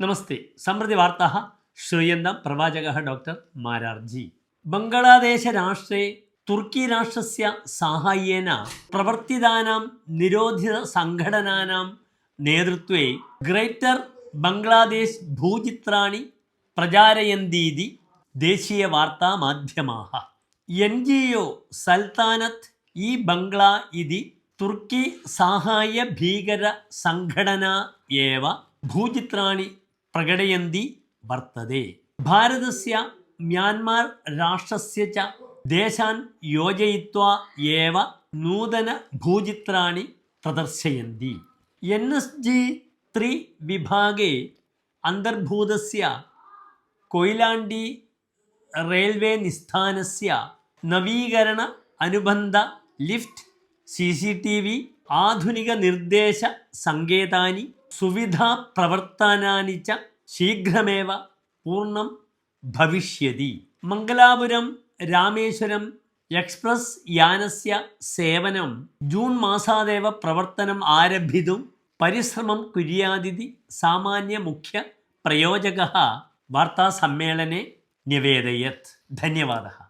നമസ്തേ. സമൃദ്ധി വാർത്ത ശ്രീയന്ത പ്രവാചക ഡോക്ടർ മാരാർജി. ബംഗ്ലാദേശ രാഷ്ട്രേ തുർക്കി രാഷ്ട്രസ്യ സഹായേന പ്രവർത്തിതാനാം നിരോധിത സംഘടനാനാം നേതൃത്വേ ഗ്രേറ്റർ ബംഗ്ലാദേശ് ഭൂചിത്രാണി പ്രചാരയന്തീതി ദേശീയ വാർത്താ മാധ്യമാഹ. എൻ ജി ഒ സൽത്താനത്ത് ഈ ബംഗ്ലാ ഇതി തുർക്കി സഹായ ഭീകര സംഘടന ഏവ ഭൂചിത്രാണി പ്രകടയന്തി വർത്തതേ ഭാരതസ്യ മ്യാൻമാർ രാഷ്ട്രസ്യ ച ദേശാൻ യോജയിത്വ ഏവ നൂതന ഭൂചിത്രാണി പ്രദർശയന്തി. എൻ എസ് ജി ത്രി വിഭാഗേ അന്തർഭൂതസ്യ കൊയിലാണ്ടി റെയിൽവേ നിസ്ഥാനസ്യ നവീകരണ അനുബന്ധ lift C C T V ആധുനിക നിർദ്ദേശ സങ്കേതാനി സുവിധാ പ്രവർത്തനാനി ച ശീഘ്രമേവ പൂർണം ഭവിഷ്യതി. മംഗലാപുരം രാമേശ്വരം എക്സ്പ്രസ് യാനസ്യ സേവനം. ജൂൺ മാസാദേവ പ്രവർത്തനം ആരംഭിതും. പരിശ്രമം കുര്യാതിഥി സാമാന്യ മുഖ്യ പ്രയോജക. വാർത്താസമ്മേളനെ നിവേദയത് ധന്യവാദ.